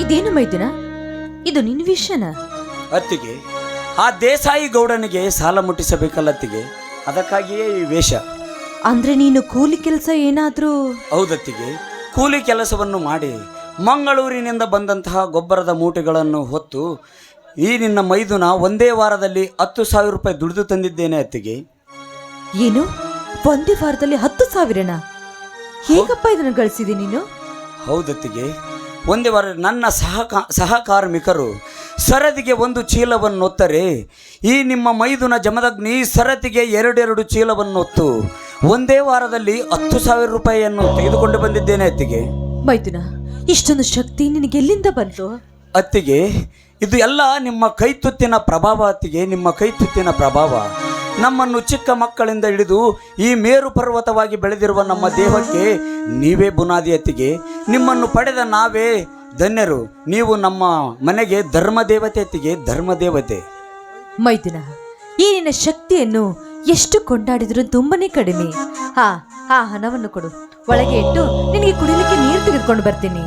ಇದೇನು ಮೈದಿನ? ಇದು ನಿನ್ನ ವಿಷಯನ? ಅತ್ತಿಗೆ ಆ ದೇಸಾಯಿ ಗೌಡನಿಗೆ ಸಾಲ ಮುಟ್ಟಿಸಬೇಕಲ್ಲತ್ತಿಗೆ ಅದಕ್ಕಾಗಿಯೇ ಈ ವೇಷ. ಅಂದ್ರೆ ನೀನು ಕೂಲಿ ಕೆಲಸ ಏನಾದ್ರೂ? ಹೌದತ್ತಿಗೆ ಕೂಲಿ ಕೆಲಸವನ್ನು ಮಾಡಿ ಮಂಗಳೂರಿನಿಂದ ಬಂದಂತಹ ಗೊಬ್ಬರದ ಮೂಟೆಗಳನ್ನು ಹೊತ್ತು ಈ ನಿನ್ನ ಮೈದುನ ಒಂದೇ ವಾರದಲ್ಲಿ ಹತ್ತು ಸಾವಿರ ರೂಪಾಯಿ ದುಡಿದು ತಂದಿದ್ದೇನೆ ಅತ್ತಿಗೆ. ಏನು? ಒಂದೇ ವಾರದಲ್ಲಿ ಹತ್ತು ಸಾವಿರನ? ಹೇಗಪ್ಪ ಇದನ್ನು ಗಳಿಸಿದೆ ನೀನು? ಹೌದತ್ತಿಗೆ ಒಂದೇ ವಾರ ನನ್ನ ಸಹಕಾ ಸಹಕಾರ್ಮಿಕರು ಸರದಿಗೆ ಒಂದು ಚೀಲವನ್ನು ಒತ್ತರೆ. ಈ ನಿಮ್ಮ ಮೈದುನ ಜಮದಗ್ನಿ ಸರತಿಗೆ ಎರಡೆರಡು ಚೀಲವನ್ನು ಒತ್ತು. ಒಂದೇ ವಾರದಲ್ಲಿ ಹತ್ತು ಸಾವಿರ ರೂಪಾಯಿಯನ್ನು ತೆಗೆದುಕೊಂಡು ಬಂದಿದ್ದೇನೆ ಅತ್ತಿಗೆ. ಮೈದುನ ಇಷ್ಟೊಂದು ಶಕ್ತಿ ನಿನಗೆ ಎಲ್ಲಿಂದ ಬಂತು? ಅತ್ತಿಗೆ ಇದು ಎಲ್ಲ ನಿಮ್ಮ ಕೈತುತ್ತಿನ ಪ್ರಭಾವ ಅತ್ತಿಗೆ ನಿಮ್ಮ ಕೈತುತ್ತಿನ ಪ್ರಭಾವ. ನಮ್ಮನ್ನು ಚಿಕ್ಕ ಮಕ್ಕಳಿಂದ ಹಿಡಿದು ಈ ಮೇರು ಪರ್ವತವಾಗಿ ಬೆಳೆದಿರುವ ನಮ್ಮ ದೇಹಕ್ಕೆ ನೀವೇ ಬುನಾದಿ ಅತ್ತಿಗೆ ನಿಮ್ಮನ್ನು ಪಡೆದ ನಾವೇ ಧನ್ಯರು. ನೀವು ನಮ್ಮ ಮನೆಗೆ ಧರ್ಮ ದೇವತೆ ಅತ್ತಿಗೆ ಧರ್ಮ ದೇವತೆ ಮೈದುನ ಈ ನಿನ್ನ ಶಕ್ತಿಯನ್ನು ಎಷ್ಟು ಕೊಂಡಾಡಿದ್ರು ತುಂಬಾನೇ ಕಡಿಮೆ. ಹಾ ಆ ಹಣವನ್ನು ಕೊಡು. ಒಳಗೆ ಇಟ್ಟು ನಿನಗೆ ಕುಡಿಯಲಿಕ್ಕೆ ನೀರು ತೆಗೆದುಕೊಂಡು ಬರ್ತೀನಿ.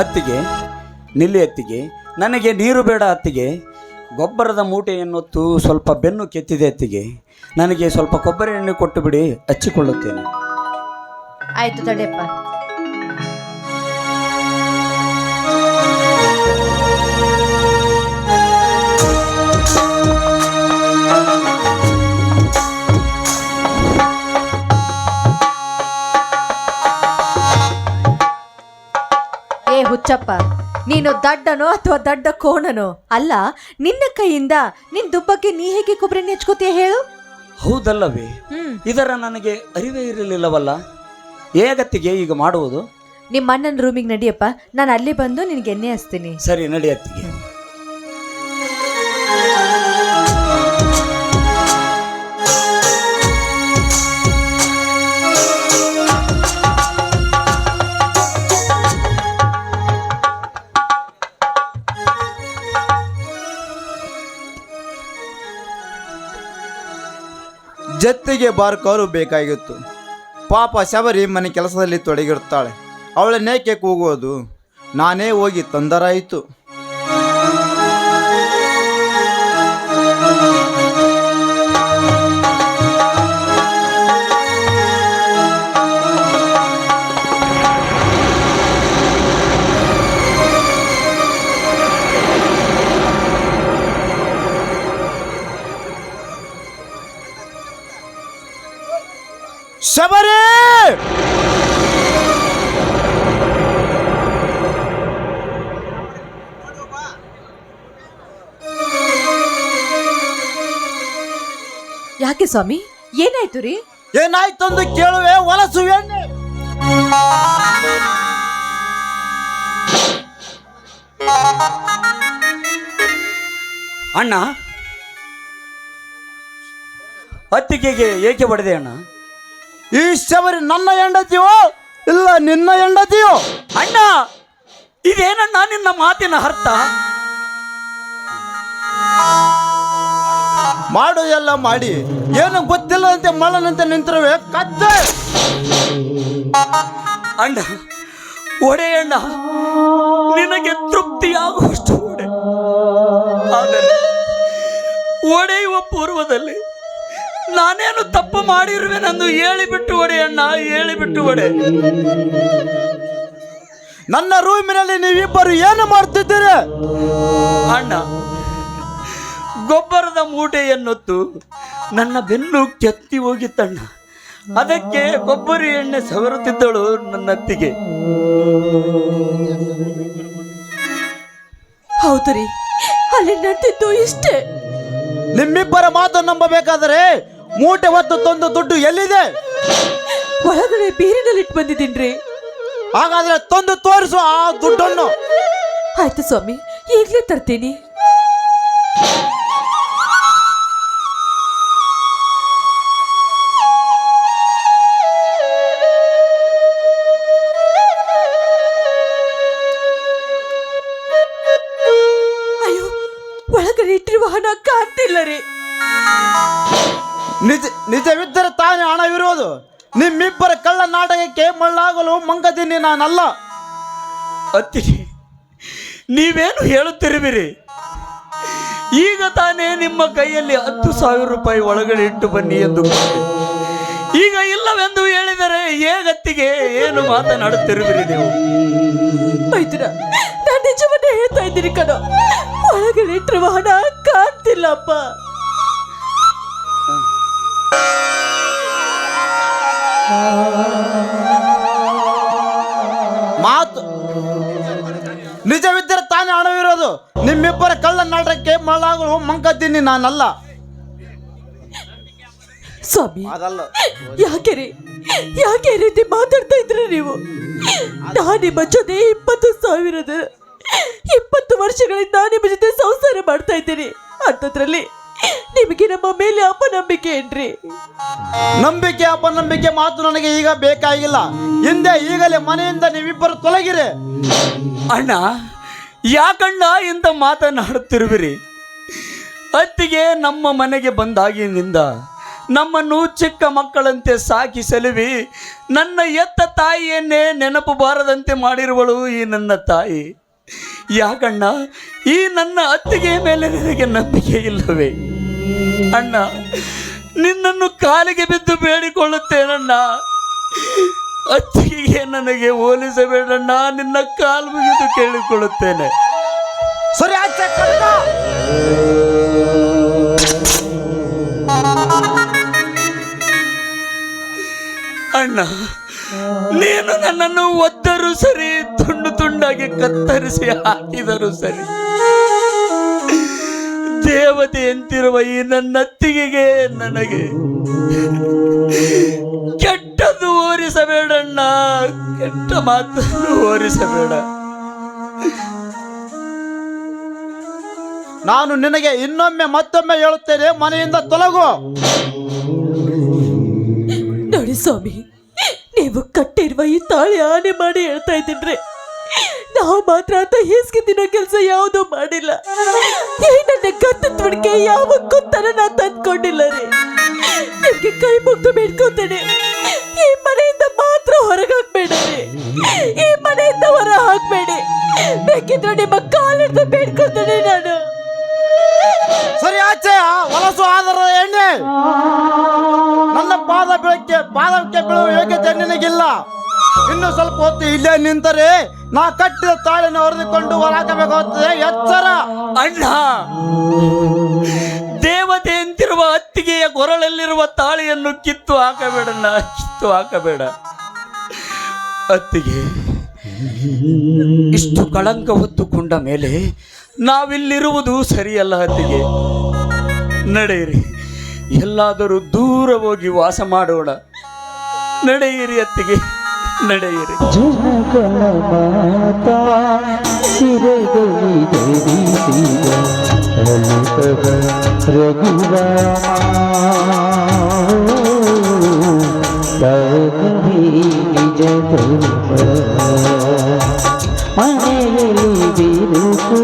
ಅತ್ತಿಗೆ ನಿಲ್ಲಿ ಅತ್ತಿಗೆ ನನಗೆ ನೀರು ಬೇಡ ಅತ್ತಿಗೆ ಗೊಬ್ಬರದ ಮೂಟೆಯನ್ನೊತ್ತು ಸ್ವಲ್ಪ ಬೆನ್ನು ಕೆತ್ತಿದೆ ಅತ್ತಿಗೆ. ನನಗೆ ಸ್ವಲ್ಪ ಕೊಬ್ಬರಿ ಎಣ್ಣೆ ಕೊಟ್ಟು ಬಿಡಿ, ಹಚ್ಚಿಕೊಳ್ಳುತ್ತೇನೆ. ಆಯ್ತು ತಡೆಯಪ್ಪ. ಹುಚ್ಚಪ್ಪ. ನೀನು ದಡ್ಡನೋ ಅಥವಾ ದಡ್ಡ ಕೋಣನೋ? ಅಲ್ಲ ನಿನ್ನ ಕೈಯಿಂದ ನಿನ್ ದುಬ್ಬಕ್ಕೆ ನೀ ಹೇಗೆ ಕೊಬ್ಬರಿ ನೆಚ್ಕೋತೀಯ ಹೇಳು? ಹೌದಲ್ಲವೇ? ಹ್ಮ್. ಇದರ ನನಗೆ ಅರಿವೇ ಇರಲಿಲ್ಲವಲ್ಲ? ಏಗತ್ತಿಗೆ ಈಗ ಮಾಡುವುದು? ನಿಮ್ಮ ಅಣ್ಣನ ರೂಮಿಗೆ ನಡಿಯಪ್ಪ. ನಾನು ಅಲ್ಲಿ ಬಂದು ನಿನಗೆ ಎಣ್ಣೆ ಹಚ್ತೀನಿ. ಸರಿ ನಡಿ ಅತ್ತಿಗೆ. ಜತ್ತಿಗೆ ಬಾರ್ಕೋರು ಬೇಕಾಗಿತ್ತು. ಪಾಪ ಶಬರಿ ಮನೆ ಕೆಲಸದಲ್ಲಿ ತೊಡಗಿರುತ್ತಾಳೆ. ಅವಳನ್ನೇಕೆ ಕೂಗೋದು ನಾನೇ ಹೋಗಿ ತೊಂದರಾಯಿತು. ಸ್ವಾಮಿ, ಏನಾಯ್ತು ರೀ? ಏನಾಯ್ತಂದು ಕೇಳುವೆ ಹೊಲಸು ಎಣ್ಣೆ. ಅಣ್ಣ, ಅತ್ತಿಗೆಗೆ ಏಕೆ ಬಡಿದೆ ಅಣ್ಣ? ಈ ಶಬರಿ ನನ್ನ ಹೆಂಡತಿಯೋ, ಇಲ್ಲ ನಿನ್ನ ಹೆಂಡತಿಯೋ? ಅಣ್ಣ, ಇದೇನಣ್ಣ ನಿನ್ನ ಮಾತಿನ ಅರ್ಥ? ಮಾಡು ಎಲ್ಲ ಮಾಡಿ. ಏನು ಗೊತ್ತಿಲ್ಲದಂತೆ ಮಲನಂತೆ ನಿಂತಿರುವೆ. ಕತ್ತ! ಅಣ್ಣ ಒಡೆ ಅಣ್ಣ ನಿನಗೆ ತೃಪ್ತಿಯಾಗುವಷ್ಟು ಒಡೆ. ಆದರೆ ಒಡೆಯುವ ಪೂರ್ವದಲ್ಲಿ ನಾನೇನು ತಪ್ಪು ಮಾಡಿರುವೆನೆಂದು ಹೇಳಿಬಿಟ್ಟು ಒಡೆ ಅಣ್ಣ ಹೇಳಿಬಿಟ್ಟು ಒಡೆ. ನನ್ನ ರೂಮಿನಲ್ಲಿ ನೀವಿಬ್ಬರು ಏನು ಮಾಡ್ತಿದ್ದೀರಿ? ಅಣ್ಣ ಗೊಬ್ಬರದ ಮೂಟೆಯನ್ನೊತ್ತು ನನ್ನ ಬೆನ್ನು ಕೆತ್ತಿ ಹೋಗಿತ್ತಣ್ಣ ಅದಕ್ಕೆ ಕೊಬ್ಬರಿ ಎಣ್ಣೆ ಸವರುತ್ತಿದ್ದಳು ನನ್ನ ಅತ್ತಿಗೆ ಹೌದು ರೀ ಅಲ್ಲಿ ನಡೆದಿದ್ದು ಇಷ್ಟೇ. ನಿಮ್ಮಿಬ್ಬರ ಮಾತು ನಂಬಬೇಕಾದರೆ ಮೂಟೆ ಹೊತ್ತು ತಂದು ದುಡ್ಡು ಎಲ್ಲಿದೆ? ಒಳಗಡೆ ಬೀರಿನಲ್ಲಿಟ್ಟು ಬಂದಿದ್ದೀನ್ರಿ ಹಾಗಾದ್ರೆ ತಂದು ತೋರಿಸು ಆ ದುಡ್ಡನ್ನು. ಆಯ್ತು ಸ್ವಾಮಿ ಈಗಲೇ ತರ್ತೀನಿ. ಒಳಗಡೆ ಇಟ್ಟಿರುವ ಹಣ ಕಾಣ್ತಿಲ್ಲ ರೀ ನಿಜ ನಿಜವಿದ್ದರೆ ತಾನೇ ಹಣವಿರೋದು. ನಿಮ್ಮಿಬ್ಬರ ಕಳ್ಳ ನಾಟಕಕ್ಕೆ ಮಳ್ಳಾಗಲು ಮಂಗದಿನಿ ನಾನಲ್ಲ. ಅತ್ತಿಗೆ ನೀವೇನು ಹೇಳುತ್ತಿರುವಿರಿ? ಈಗ ತಾನೇ ನಿಮ್ಮ ಕೈಯಲ್ಲಿ ಹತ್ತು ಸಾವಿರ ರೂಪಾಯಿ ಒಳಗಡೆ ಇಟ್ಟು ಬನ್ನಿ ಎಂದು. ಈಗ ಇಲ್ಲವೆಂದು ಹೇಳಿದರೆ ಹೇಗತ್ತಿಗೆ ಏನು ಮಾತನಾಡುತ್ತಿರುವಿರಿ ನೀವು? ನಾನು ನಿಜವನ್ನೇ ಹೇಳ್ತಾ ಇದ್ದೀನಿ ಕಣೋ. ಒಳಗಡೆ ಹಣ ಕಾಣ್ತಿಲ್ಲಪ್ಪ. ಮಾತು. ನಿಜವಿದ್ದರೆ ತಾನೇ ಹಣವಿರೋದು. ನಿಮ್ಮಿಬ್ಬರ ಕಳ್ಳ ನಾಟಕ್ಕೆ ಮಳ್ಳಾಗಲು ಮಂಕದ್ದೀನಿ ನಾನಲ್ಲ. ಸ್ವಾಮಿ ಅದಲ್ಲ. ಯಾಕೆ ರೀ? ಯಾಕೆ ಈ ರೀತಿ ಮಾತಾಡ್ತಾ ಇದ್ರಿ ನೀವು? ನಾನು ನಿಮ್ಮ ಜೊತೆ ಇಪ್ಪತ್ತು ಸಾವಿರದ ಇಪ್ಪತ್ತು ವರ್ಷಗಳಿಂದ ನಿಮ್ಮ ಜೊತೆ ಸಂಸಾರ ಮಾಡ್ತಾ ಇದ್ದೀನಿ. ಅಂತದ್ರಲ್ಲಿ ನಿಮಗೆ ನಮ್ಮ ಮೇಲೆ ಅಪನಂಬಿಕೆ ಏನ್ರಿ? ನಂಬಿಕೆ ಅಪನಂಬಿಕೆ ಮಾತು ನನಗೆ ಈಗ ಬೇಕಾಗಿಲ್ಲ. ಹಿಂದೆ ಈಗಲೇ ಮನೆಯಿಂದ ನೀವಿಬ್ಬರು ತೊಲಗಿರಿ. ಅಣ್ಣ ಯಾಕಣ್ಣ ಇಂಥ ಮಾತನಾಡುತ್ತಿರುವಿರಿ? ಅತ್ತಿಗೆ ನಮ್ಮ ಮನೆಗೆ ಬಂದಾಗಿನಿಂದ ನಮ್ಮನ್ನು ಚಿಕ್ಕ ಮಕ್ಕಳಂತೆ ಸಾಕಿ ಸಲುವಿ ನನ್ನ ಎತ್ತ ತಾಯಿಯನ್ನೇ ನೆನಪು ಬಾರದಂತೆ ಮಾಡಿರುವಳು ಈ ನನ್ನ ತಾಯಿ. ಯಾಕಣ್ಣ ಈ ನನ್ನ ಅತ್ತಿಗೆಯ ಮೇಲೆ ನಿನಗೆ ನಂಬಿಕೆ ಇಲ್ಲವೇ? ಅಣ್ಣ ನಿನ್ನನ್ನು ಕಾಲಿಗೆ ಬಿದ್ದು ಬೇಡಿಕೊಳ್ಳುತ್ತೇನಣ್ಣ? ಅತ್ತಿಗೆಗೆ ನನಗೆ ಹೋಲಿಸಬೇಡಣ್ಣ ನಿನ್ನ ಕಾಲು ಮುಗಿದು ಕೇಳಿಕೊಳ್ಳುತ್ತೇನೆ. ಸರಿ. ಅಣ್ಣ ನೀನು ನನ್ನನ್ನು ಒದ್ದರು ಸರಿ ತುಂಡು ತುಂಡಾಗಿ ಕತ್ತರಿಸಿ ಹಾಕಿದರು ಸರಿ. ದೇವತೆಯಂತಿರುವ ಈ ನನ್ನ ಅತ್ತಿಗೆಗೆ ನನಗೆ ಕೆಟ್ಟದ್ದು ಓರಿಸಬೇಡಣ್ಣ ಕೆಟ್ಟ ಮಾತನ್ನು ಓರಿಸಬೇಡ ನಾನು ನಿನಗೆ ಇನ್ನೊಮ್ಮೆ ಮತ್ತೊಮ್ಮೆ ಹೇಳುತ್ತೇನೆ ಮನೆಯಿಂದ ತೊಲಗು. ನೋಡಿ ಸ್ವಾಮಿ ನೀವು ಕಟ್ಟಿರುವ ಈ ತಾಳಿ ಆನೆ ಮಾಡಿ ಹೇಳ್ತಾ ಇದ್ದೀನ್ರಿ ನಾವು ಮಾತ್ರ ಅಂತ ಹೇಸಿಗೆ ತಿನ್ನೋ ಕೆಲಸ ಯಾವುದೂ ಮಾಡಿಲ್ಲ. ಈ ನನ್ನ ತುಡಿಕೆ ಯಾವ ತರ ನಾ ತಂದ್ಕೊಂಡಿಲ್ಲ ರೀ. ನಿಮಗೆ ಕೈ ಮುಗ್ದು ಬೇಡ್ಕೊತೇನೆ. ಈ ಮನೆಯಿಂದ ಮಾತ್ರ ಹೊರಗೆ ಹಾಕ್ಬೇಡ ರೀ. ಈ ಮನೆಯಿಂದ ಹೊರ ಹಾಕ್ಬೇಡಿ ಬೇಕಿದ್ರೆ ನಿಮ್ಮ ಕಾಲಿಡ್ದು ಬೇಡ್ಕೊತೇನೆ ನಾನು. ಸರಿ, ಆಚೆ ಹೊಲಸು ಆದರ ಎಣ್ಣೆ. ನನ್ನ ಪಾದ ಬೆಳಕ್ಕೆ ಪಾದಕ್ಕೆ ಬೀಳುವ ಯೋಗ್ಯತೆ ನಿನಗಿಲ್ಲ. ಇನ್ನು ಸ್ವಲ್ಪ ಹೊತ್ತು ಇಲ್ಲೇ ನಿಂತರೆ ನಾ ಕಟ್ಟಿದ ತಾಳಿನ ಹೊರದಿಕೊಂಡು ಹೊರಹಾಕಬೇಕಾಗುತ್ತದೆ ಎಚ್ಚರ! ಅಣ್ಣ, ದೇವತೆಯಂತಿರುವ ಅತ್ತಿಗೆಯ ಕೊರಳಲ್ಲಿರುವ ತಾಳಿಯನ್ನು ಕಿತ್ತು ಹಾಕಬೇಡಣ್ಣ ಕಿತ್ತು ಹಾಕಬೇಡ. ಅತ್ತಿಗೆ ಇಷ್ಟು ಕಳಂಕ ಹೊತ್ತುಕೊಂಡ ಮೇಲೆ ನಾವಿಲ್ಲಿರುವುದು ಸರಿಯಲ್ಲ ಅತ್ತಿಗೆ ನಡೆಯಿರಿ, ಎಲ್ಲಾದರೂ ದೂರ ಹೋಗಿ ವಾಸ ಮಾಡೋಣ. ನಡೆಯಿರಿ ಅತ್ತಿಗೆ ನಡೆಯಿರಿ ಜನಗಳ ಮಾತಾ ಸಿರದಲ್ಲಿ ಧರಿಸಿದ ಲಲಿತದ ರಘುರಾಮಿ ನಿಜ ಧರ್ಮ ಮನೆಯಲ್ಲಿ ಬಿರುಕು